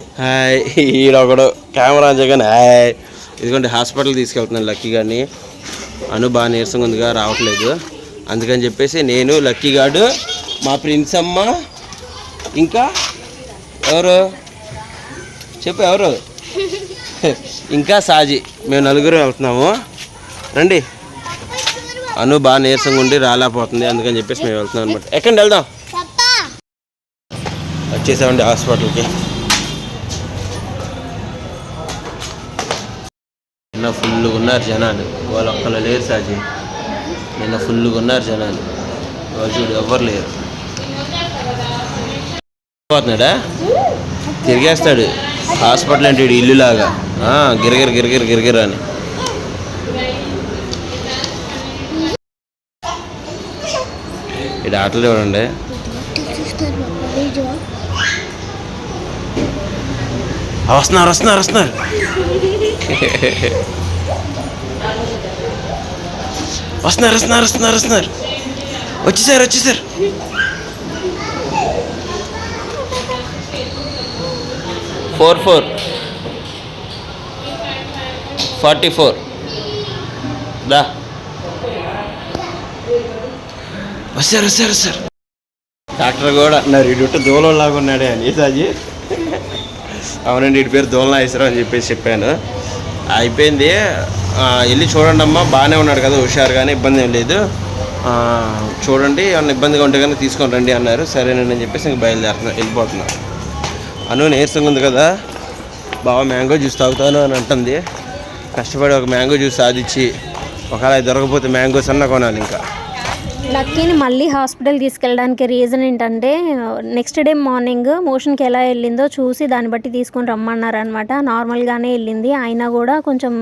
Hi ఈడొకడు camera Jagan hi. ఇదిగోండి hospital తీసుకెళ్తున్నాను లక్కీ గారిని. అను బాగా నీరసంగా ఉందిగా రావట్లేదు. అందుకని చెప్పేసి నేను లక్కీ గాడు మా ప్రిన్స్ అమ్మ ఇంకా ఎవరు? చెప్పు ఎవరు? ఇంకా సాజీ మేము నలుగురు వెళ్తున్నాము. రండి. అను బాగా నీరసంగా ఉండి రాలేకపోతుంది అందుకని చెప్పేసి మేము వెళ్తున్నాం అనమాట ఎక్కడికి వెళ్దాం? వచ్చేసామండి హాస్పిటల్కి. నిన్న ఫుల్గా ఉన్నారు జనాలు. వాళ్ళు ఒక్కళ్ళు లేరు సాజీ. నిన్న ఫుల్గా ఉన్నారు జనాలు. వాళ్ళు చూడు ఎవ్వరు లేరు. పోతున్నాడా? తిరిగేస్తాడు. హాస్పిటల్ అంటే ఈడు ఇల్లులాగా. ఆ, గిరగిర గిరగిర గిరగిర అని. ఇది ఆటలు చూడండి వస్తున్నారు వస్తున్నారు వస్తున్నారు. వస్తున్నారు వస్తున్నారు వస్తున్నారు వస్తున్నారు వచ్చేసారు వచ్చేసారు ఫోర్ ఫోర్. Forty four. దా. వస్తారు వస్తారు వస్తారు డాక్టర్ కూడా అన్నారు ఇటు దూలం లాగా ఉన్నాడే అని సాజీ అవునండి ఇటు పేరు దోలనా ఇస్తారా అని చెప్పేసి చెప్పాను. అయిపోయింది. వెళ్ళి చూడండి అమ్మా బాగానే ఉన్నాడు కదా హుషారుగానే ఇబ్బంది ఏం లేదు. చూడండి ఏమన్నా ఇబ్బందిగా ఉంటే కానీ తీసుకొని రండి అన్నారు. సరేనండి అని చెప్పేసి ఇంక బయలుదేరుతున్నా వెళ్ళిపోతున్నా. అను నీరసంగా ఉంది కదా. బాగా మ్యాంగో జ్యూస్ తాగుతాను అని అంటుంది. కష్టపడి ఒక మ్యాంగో జ్యూస్ సాధించి ఒకవేళ అది దొరకకపోతే మ్యాంగోస్ అన్న కొనాలి ఇంకా. లక్కీని మళ్ళీ హాస్పిటల్ తీసుకెళ్ళడానికి రీజన్ ఏంటంటే నెక్స్ట్ డే మార్నింగ్ మోషన్కి ఎలా వెళ్ళిందో చూసి దాన్ని బట్టి తీసుకొని రమ్మన్నారు అనమాట నార్మల్గానే వెళ్ళింది. అయినా కూడా కొంచెం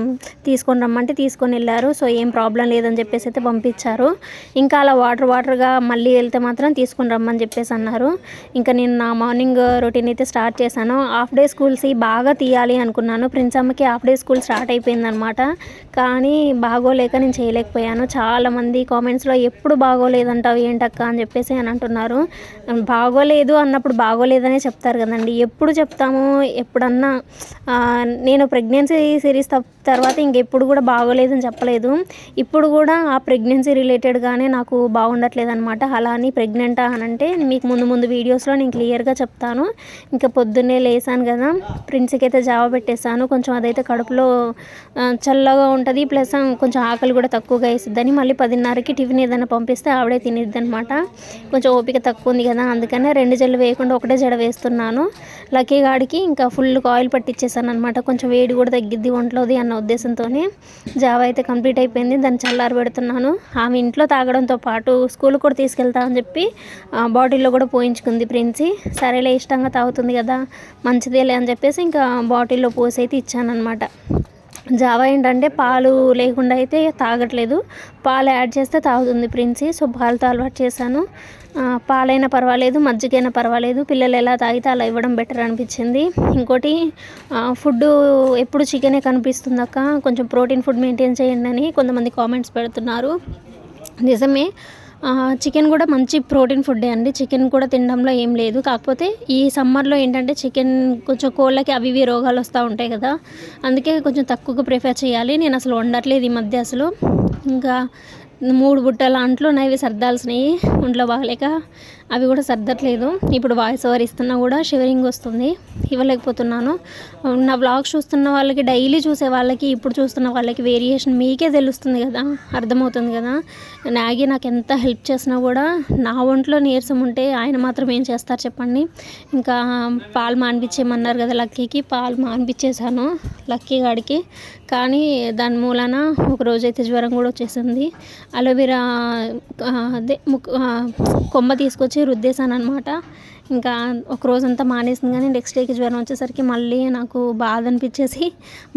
తీసుకొని రమ్మంటే తీసుకొని వెళ్ళారు. సో ఏం ప్రాబ్లం లేదని చెప్పేసి అయితే పంపించారు. ఇంకా అలా వాటర్ వాటర్గా మళ్ళీ వెళ్తే మాత్రం తీసుకొని రమ్మని చెప్పేసి అన్నారు. ఇంకా నేను నా మార్నింగ్ రొటీన్ అయితే స్టార్ట్ చేశాను. హాఫ్ డే స్కూల్స్ బాగా తీయాలి అనుకున్నాను. ప్రిన్స్ అమ్మకి హాఫ్ డే స్కూల్ స్టార్ట్ అయిపోయిందనమాట కానీ బాగోలేక నేను చేయలేకపోయాను. చాలామంది కామెంట్స్లో ఎప్పుడు బాగా బాగోలేదంటావు ఏంటక్క అని చెప్పేసి అని అంటున్నారు. బాగోలేదు అన్నప్పుడు బాగోలేదనే చెప్తారు కదండి. ఎప్పుడు చెప్తాము ఎప్పుడన్నా నేను ప్రెగ్నెన్సీ సిరీస్ తర్వాత ఇంకెప్పుడు కూడా బాగోలేదని చెప్పలేదు. ఇప్పుడు కూడా ఆ ప్రెగ్నెన్సీ రిలేటెడ్గానే నాకు బాగుండట్లేదు అనమాట అలా అని ప్రెగ్నెంటా అని అంటే మీకు ముందు ముందు వీడియోస్లో నేను క్లియర్గా చెప్తాను. ఇంకా పొద్దున్నే లేసాను కదా ప్రిన్స్కి అయితే జావ పెట్టేశాను. కొంచెం అదైతే కడుపులో చల్లగా ఉంటుంది. ప్లస్ కొంచెం ఆకలి కూడా తక్కువగా వేసిద్దని మళ్ళీ పదిన్నరకి టిఫిన్ ఏదైనా పంపిస్తే ఆవిడే తినిద్ది అనమాట కొంచెం ఓపిక తక్కువ ఉంది కదా అందుకనే రెండు జల్లు వేయకుండా ఒకటే జడ వేస్తున్నాను. లక్కీ గాడికి ఇంకా ఫుల్ ఆయిల్ పట్టించేసాను అనమాట కొంచెం వేడి కూడా తగ్గిద్ది ఒంట్లోది అన్న ఉద్దేశంతోనే జావ అయితే కంప్లీట్ అయిపోయింది. దాన్ని చల్లారి పెడుతున్నాను. ఆమె ఇంట్లో తాగడంతో పాటు స్కూల్ కూడా తీసుకెళ్తా అని చెప్పి ఆ, బాటిల్లో కూడా పోయించుకుంది ప్రిన్సి. సరేలే ఇష్టంగా తాగుతుంది కదా మంచిదేలే అని చెప్పేసి ఇంకా బాటిల్లో పోసి అయితే ఇచ్చానమాట జావా ఏంటంటే పాలు లేకుండా అయితే తాగట్లేదు. పాలు యాడ్ చేస్తే తాగుతుంది ప్రిన్సీ. సో పాలతో అలవాటు చేశాను. పాలైనా పర్వాలేదు మజ్జిగైనా పర్వాలేదు. పిల్లలు ఎలా తాగితే అలా ఇవ్వడం బెటర్ అనిపించింది. ఇంకోటి ఫుడ్ ఎప్పుడు చికెనే కనిపిస్తుంది అక్క. కొంచెం ప్రోటీన్ ఫుడ్ మెయింటైన్ చేయండి అని కొంతమంది కామెంట్స్ పెడుతున్నారు. నిజమే చికెన్ కూడా మంచి ప్రోటీన్ ఫుడ్డే అండి. చికెన్ కూడా తినడంలో ఏం లేదు. కాకపోతే ఈ సమ్మర్లో ఏంటంటే చికెన్ కొంచెం కోళ్ళకి అవి ఇవి రోగాలు వస్తూ ఉంటాయి కదా. అందుకే కొంచెం తక్కువగా ప్రిఫర్ చేయాలి. నేను అసలు వండట్లేదు ఈ మధ్య అసలు. ఇంకా మూడు బుట్టల అంట్లు ఉన్నాయి సర్దాల్సినవి ఒంట్లో బాగలేక అవి కూడా సర్దట్లేదు. ఇప్పుడు వాయిస్ ఓవర్ ఇస్తున్నా కూడా షివరింగ్ వస్తుంది. ఇవ్వలేకపోతున్నాను. నా బ్లాగ్ చూస్తున్న వాళ్ళకి డైలీ చూసే వాళ్ళకి ఇప్పుడు చూస్తున్న వాళ్ళకి వేరియేషన్ మీకే తెలుస్తుంది కదా అర్థమవుతుంది కదా. నాగి నాకు ఎంత హెల్ప్ చేసినా కూడా నా ఒంట్లో నీరసం ఉంటే ఆయన మాత్రం ఏం చేస్తారు చెప్పండి. ఇంకా పాలు మాన్పించేయమన్నారు కదా లక్కీకి పాలు మాన్పించేశాను లక్కీ గాడికి. కానీ దాని మూలాన ఒక రోజైతే జ్వరం కూడా వచ్చేసింది. అలోవెరా అదే ముక్ కొమ్మ తీసుకొచ్చి రుద్దేశాను అనమాట ఇంకా ఒక రోజంతా మానేసింది కానీ నెక్స్ట్ డేకి జ్వరం వచ్చేసరికి మళ్ళీ నాకు బాధ అనిపించేసి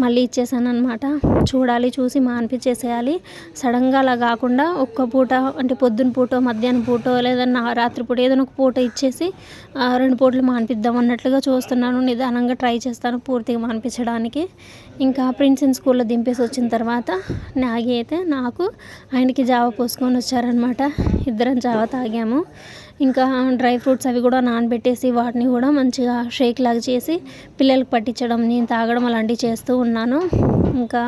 మళ్ళీ ఇచ్చేసాను అనమాట చూడాలి చూసి మానిపించేసేయాలి సడన్గా అలా కాకుండా ఒక్క పూట అంటే పొద్దున పూట మధ్యాహ్నం పూట లేదన్నా రాత్రి పూట ఏదైనా ఒక పూట ఇచ్చేసి ఆ, రెండు పూటలు మానిపిద్దాం అన్నట్లుగా చూస్తున్నాను. నిదానంగా ట్రై చేస్తాను పూర్తిగా మానిపించడానికి ఇంకా ప్రిన్సిన్ స్కూల్లో దింపేసి వచ్చిన తర్వాత నాగి అయితే నాకు ఆయనకి జావ పోసుకొని వచ్చారనమాట ఇద్దరం జావ తాగాము. ఇంకా డ్రై ఫ్రూట్స్ అవి కూడా నానబెట్టేసి వాటిని కూడా మంచిగా షేక్ లాగా చేసి పిల్లలకు పట్టించడం నేను తాగడం అలాంటివి చేస్తూ ఉన్నాను. ఇంకా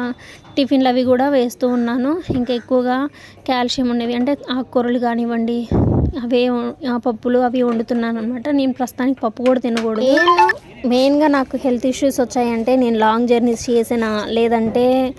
టిఫిన్లు అవి కూడా వేస్తూ ఉన్నాను. ఇంకా ఎక్కువగా కాల్షియం ఉన్నవి అంటే ఆకుకూరలు కానివ్వండి అవే ఆ పప్పులు అవి వండుతున్నాను అనమాట నేను ప్రస్తుతానికి పప్పు కూడా తినకూడదు. మెయిన్గా నాకు హెల్త్ ఇష్యూస్ వచ్చాయంటే నేను లాంగ్ జర్నీస్ చేసిన లేదంటే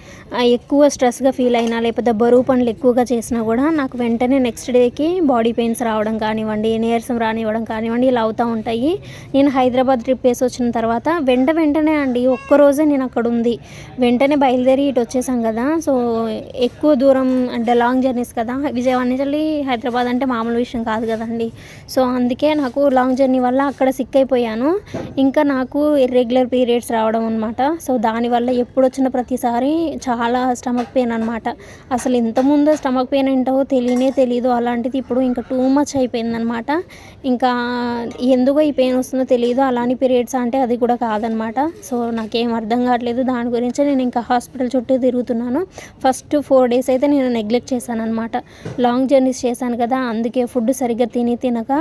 ఎక్కువ స్ట్రెస్గా ఫీల్ అయినా లేకపోతే బరువు పనులు ఎక్కువగా చేసినా కూడా నాకు వెంటనే నెక్స్ట్ డేకి బాడీ పెయిన్స్ రావడం కానివ్వండి నీరసం రానివ్వడం కానివ్వండి ఇలా అవుతూ ఉంటాయి. నేను హైదరాబాద్ ట్రిప్ వేసి వచ్చిన తర్వాత వెంట వెంటనే అండి ఒక్కరోజే నేను అక్కడ ఉంది. వెంటనే బయలుదేరి ఇటు వచ్చేసాం కదా. సో ఎక్కువ దూరం అంటే లాంగ్ జర్నీస్ కదా. విజయవాడ నుంచి హైదరాబాద్ అంటే మామూలు విషయం కాదు కదండి. సో అందుకే నాకు లాంగ్ జర్నీ వల్ల అక్కడ సిక్ అయిపోయాను ఇంకా నాకు ఇర్రెగ్యులర్ పీరియడ్స్ రావడం అనమాట సో దానివల్ల ఎప్పుడు వచ్చిన ప్రతిసారి చాలా స్టమక్ పెయిన్ అనమాట అసలు ఇంతకుముందు స్టమక్ పెయిన్ ఏంటో తెలియనే తెలియదు అలాంటిది ఇప్పుడు ఇంకా టూ మచ్ అయిపోయిందనమాట ఇంకా ఎందుకో ఈ పెయిన్ వస్తుందో తెలియదు అలాని పీరియడ్స్ అంటే అది కూడా కాదనమాట సో నాకేం అర్థం కావట్లేదు. దాని గురించి నేను ఇంకా హాస్పిటల్ చుట్టూ తిరుగుతున్నాను. ఫస్ట్ ఫోర్ డేస్ అయితే నేను నెగ్లెక్ట్ చేశాను అనమాట లాంగ్ జర్నీస్ చేశాను కదా అందుకే ఫుడ్ సరిగ్గా తిని తినక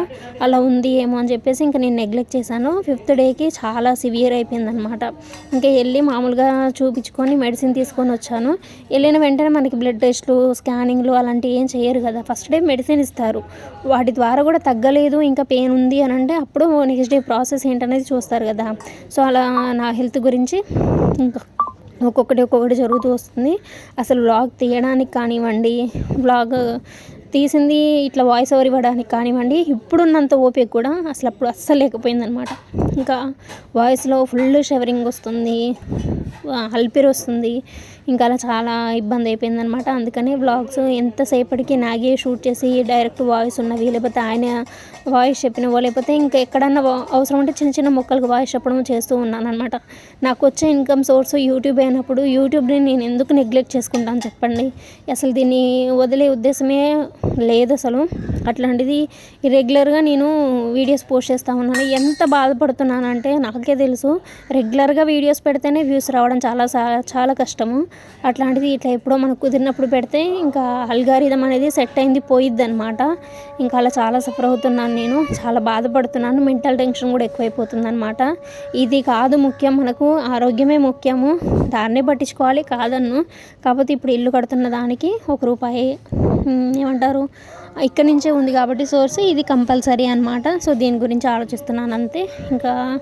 అలా ఉంది ఏమో అని చెప్పేసి ఇంకా నేను నెగ్లెక్ట్ చేశాను. ఫిఫ్త్ డేకి చాలా సివియర్ అయిపోయిందనమాట ఇంకా వెళ్ళి మామూలుగా చూపించుకొని మెడిసిన్ తీసుకొని వచ్చాను. వెళ్ళిన వెంటనే మనకి బ్లడ్ టెస్ట్లు స్కానింగ్లు అలాంటివి ఏం చేయరు కదా. ఫస్ట్ డే మెడిసిన్ ఇస్తారు. వాటి ద్వారా కూడా తగ్గలేదు ఇంకా పెయిన్ ఉంది అని అంటే అప్పుడు నెక్స్ట్ డే ప్రాసెస్ ఏంటనేది చూస్తారు కదా. సో అలా నా హెల్త్ గురించి ఇంకా ఒక్కొక్కటి ఒక్కొక్కటి జరుగుతూ వస్తుంది. అసలు వ్లాగ్ తీయడానికి కానివ్వండి వ్లాగ్ తీసింది ఇట్లా వాయిస్ ఓవర్ ఇవ్వడానికి కానివ్వండి ఇప్పుడున్నంత ఓపిక కూడా అసలు అప్పుడు అస్సలు లేకపోయిందనమాట ఇంకా వాయిస్లో ఫుల్ షవరింగ్ వస్తుంది. అల్పిరి వస్తుంది. ఇంకా అలా చాలా ఇబ్బంది అయిపోయిందనమాట అందుకని వ్లాగ్స్ ఎంతసేపటికి నాగే షూట్ చేసి డైరెక్ట్ వాయిస్ ఉన్నవి లేకపోతే ఆయన వాయిస్ చెప్పినవో లేకపోతే ఇంకా ఎక్కడన్నా అవసరం ఉంటే చిన్న చిన్న మొక్కలకు వాయిస్ చెప్పడం చేస్తూ ఉన్నాను అనమాట నాకు వచ్చే ఇన్కమ్ సోర్స్ యూట్యూబ్ అయినప్పుడు యూట్యూబ్ని నేను ఎందుకు నెగ్లెక్ట్ చేసుకుంటాను చెప్పండి. అసలు దీన్ని వదిలే ఉద్దేశమే లేదు అసలు. అట్లాంటిది రెగ్యులర్గా నేను వీడియోస్ పోస్ట్ చేస్తూ ఉన్నాను. ఎంత బాధపడుతున్నానంటే నాకే తెలుసు. రెగ్యులర్గా వీడియోస్ పెడితేనే వ్యూస్ రావడం చాలా చాలా కష్టము. అట్లాంటిది ఇట్లా ఎప్పుడో మనకు కుదిరినప్పుడు పెడితే ఇంకా అల్గారిథం అనేది సెట్ అయింది పోయిద్ది అనమాట ఇంకా అలా చాలా సఫర్ అవుతున్నాను నేను చాలా బాధపడుతున్నాను మెంటల్ టెన్షన్ కూడా ఎక్కువైపోతుంది అనమాట ఇది కాదు ముఖ్యం మనకు ఆరోగ్యమే ముఖ్యము. దాన్నే పట్టించుకోవాలి కాదన్ను. కాకపోతే ఇప్పుడు ఇల్లు కడుతున్న దానికి ఒక రూపాయి ఏమంటారు? ఇక్కడ నుంచే ఉంది కాబట్టి సోర్స్. ఇది కంపల్సరీ అనమాట సో దీని గురించి ఆలోచిస్తున్నాను అంతే. ఇంకా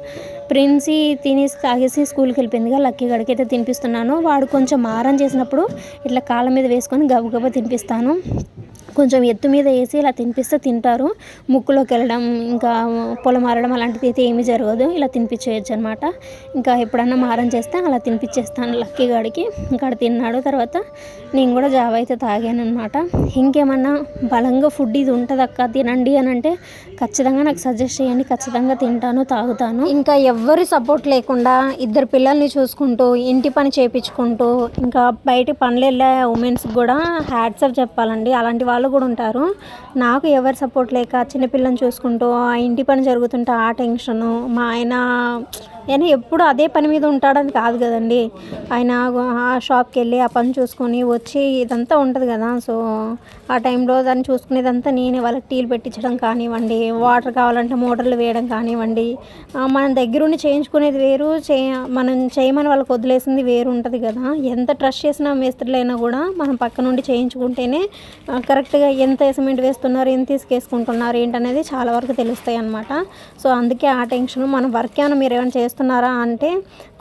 ప్రిన్సీ తినేసి తాగేసి స్కూల్కి వెళ్ళిపోయిందిగా. లక్కీ గడికి అయితే తినిపిస్తున్నాను. వాడు కొంచెం మారం చేసినప్పుడు ఇట్లా కాళ్ళ మీద వేసుకొని గబగబా తినిపిస్తాను. కొంచెం ఎత్తు మీద వేసి ఇలా తినిపిస్తే తింటారు. ముక్కులోకి వెళ్ళడం ఇంకా పొలం మారడం అలాంటిది అయితే ఏమీ జరగదు. ఇలా తినిపించేయచ్చు అనమాట ఇంకా ఎప్పుడన్నా మారం చేస్తే అలా తినిపించేస్తాను లక్కీ గాడికి. ఇంకా తిన్నాడు తర్వాత నేను కూడా జావ అయితే తాగాను అనమాట ఇంకేమన్నా బలంగా ఫుడ్ ఇది ఉంటుంది అక్క తినండి అని అంటే ఖచ్చితంగా నాకు సజెస్ట్ చేయండి. ఖచ్చితంగా తింటాను తాగుతాను. ఇంకా ఎవ్వరి సపోర్ట్ లేకుండా ఇద్దరు పిల్లల్ని చూసుకుంటూ ఇంటి పని చేయించుకుంటూ ఇంకా బయట పనులు వెళ్ళే ఉమెన్స్కి కూడా హ్యాట్సప్ చెప్పాలండి. అలాంటి వాళ్ళు కూడా ఉంటారు. నాకు ఎవరు సపోర్ట్ లేక చిన్నపిల్లని చూసుకుంటూ ఆ ఇంటి పని జరుగుతుంటే ఆ టెన్షను మా ఆయన ఆయన ఎప్పుడు అదే పని మీద ఉంటాడని కాదు కదండి. ఆయన ఆ షాప్కి వెళ్ళి ఆ పని చూసుకొని వచ్చి ఇదంతా ఉంటుంది కదా సో ఆ టైంలో దాన్ని చూసుకునేదంతా నేనే. వాళ్ళకి టీలు పెట్టించడం కానివ్వండి వాటర్ కావాలంటే మోటార్లు వేయడం కానివ్వండి మన మనం దగ్గరుండి చేయించుకునేది వేరు చే మనం చేయమని వాళ్ళకి వదిలేసింది వేరు ఉంటుంది కదా. ఎంత ట్రస్ట్ చేసిన మేస్త్రులైనా కూడా మనం పక్క నుండి చేయించుకుంటేనే కరెక్ట్గా ఎంత సిమెంట్ వేస్తున్నారు ఎంత తీసుకేసుకుంటున్నారు ఏంటనేది చాలా వరకు తెలుస్తాయి అనమాట సో అందుకే ఆ టెన్షన్ మనం వర్క్ ఏమైనా మీరు ఏమైనా చేస్తున్నారా అంటే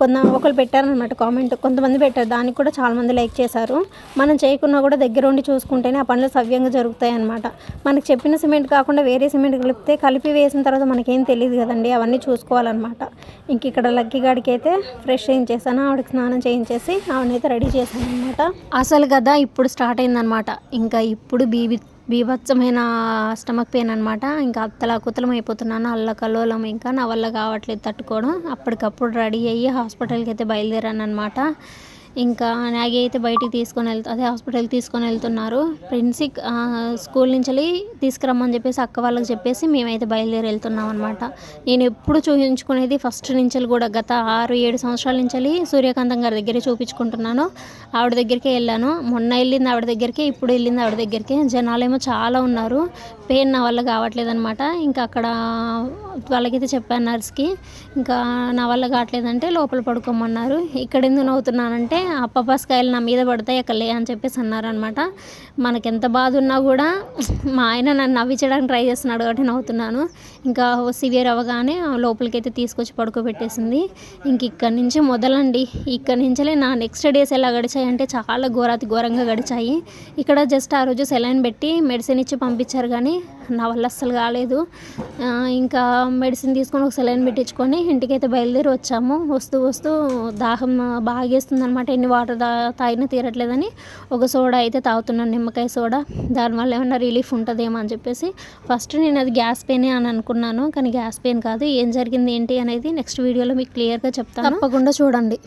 కొంత ఒకరు పెట్టారనమాట కామెంట్. కొంతమంది పెట్టారు. దానికి కూడా చాలా మంది లైక్ చేశారు. మనం చేయకున్నా కూడా దగ్గర ఉండి చూసుకుంటేనే ఆ పనులు సవ్యంగా జరుగుతాయి అనమాట మనకు చెప్పిన సిమెంట్ కాకుండా వేరే సిమెంట్ కలిపితే కలిపి వేసిన తర్వాత మనకేం తెలియదు కదండి. అవన్నీ చూసుకోవాలన్నమాట. ఇంక ఇక్కడ లక్కీ గాడికి అయితే ఫ్రెష్ చేయించేసాను. ఆవిడకి స్నానం చేయించేసి ఆవిడనైతే రెడీ చేశాను అనమాట అసలు కదా ఇప్పుడు స్టార్ట్ అయిందనమాట ఇంకా ఇప్పుడు బీబీ బీభత్సమైన స్టమక్ పెయిన్ అనమాట ఇంకా అత్తల కుతలం అయిపోతున్నాను అల్లకల్లోలం ఇంకా నా వల్ల కావట్లేదు తట్టుకోవడం. అప్పటికప్పుడు రెడీ అయ్యి హాస్పిటల్కి అయితే బయలుదేరాను అనమాట ఇంకా నాగి అయితే బయటికి తీసుకొని వెళ్తా అదే హాస్పిటల్కి తీసుకొని వెళ్తున్నారు. ప్రిన్సిక్ స్కూల్ నుంచి వెళ్ళి తీసుకురమ్మని చెప్పేసి అక్క వాళ్ళకి చెప్పేసి మేమైతే బయలుదేరి వెళ్తున్నాం అనమాట నేను ఎప్పుడు చూపించుకునేది ఫస్ట్ నుంచి కూడా గత ఆరు ఏడు సంవత్సరాల నుంచి వెళ్ళి సూర్యకాంతం గారి దగ్గరే చూపించుకుంటున్నాను. ఆవిడ దగ్గరికే వెళ్ళాను. మొన్న వెళ్ళింది ఆవిడ దగ్గరికి ఇప్పుడు వెళ్ళింది ఆవిడ దగ్గరికి. జనాలేమో చాలా ఉన్నారు. పెయిన్ నా వల్ల కావట్లేదు అనమాట ఇంకా అక్కడ వాళ్ళకైతే చెప్పాను నర్స్కి ఇంకా నా వల్ల కావట్లేదంటే లోపల పడుకోమన్నారు. ఇక్కడ ఎందుకు నవ్వుతున్నానంటే ఆ పపాస్కాయలు నా మీద పడతాయి అక్కడ లే అని చెప్పేసి అన్నారనమాట మనకెంత బాధ ఉన్నా కూడా మా ఆయన నన్ను నవ్వించడానికి ట్రై చేస్తున్నాడు కాబట్టి నవ్వుతున్నాను. ఇంకా సివియర్ అవ్వగానే లోపలికైతే తీసుకొచ్చి పడుకోబెట్టేసింది. ఇంక ఇక్కడి నుంచి మొదలండి. ఇక్కడి నుంచే నా నెక్స్ట్ డేస్ ఎలా గడిచాయంటే చాలా ఘోరాతి ఘోరంగా గడిచాయి. ఇక్కడ జస్ట్ ఆ రోజు సెలైన్ పెట్టి మెడిసిన్ ఇచ్చి పంపించారు కానీ నా వల్ల అస్సలు కాలేదు. ఇంకా మెడిసిన్ తీసుకొని ఒక సెలైన్ పెట్టించుకొని ఇంటికైతే బయలుదేరి వచ్చాము. వస్తూ వస్తూ దాహం బాగేస్తుంది అనమాట ఎన్ని వాటర్ తా తాగినా తీరట్లేదని ఒక సోడా అయితే తాగుతున్నాను నిమ్మకాయ సోడా. దానివల్ల ఏమైనా రిలీఫ్ ఉంటుందేమో అని చెప్పేసి ఫస్ట్ నేను అది గ్యాస్ పెయిన్ అని అనుకున్నాను కానీ గ్యాస్ పెయిన్ కాదు. ఏం జరిగింది ఏంటి అనేది నెక్స్ట్ వీడియోలో మీకు క్లియర్గా చెప్తాను. తప్పకుండా చూడండి.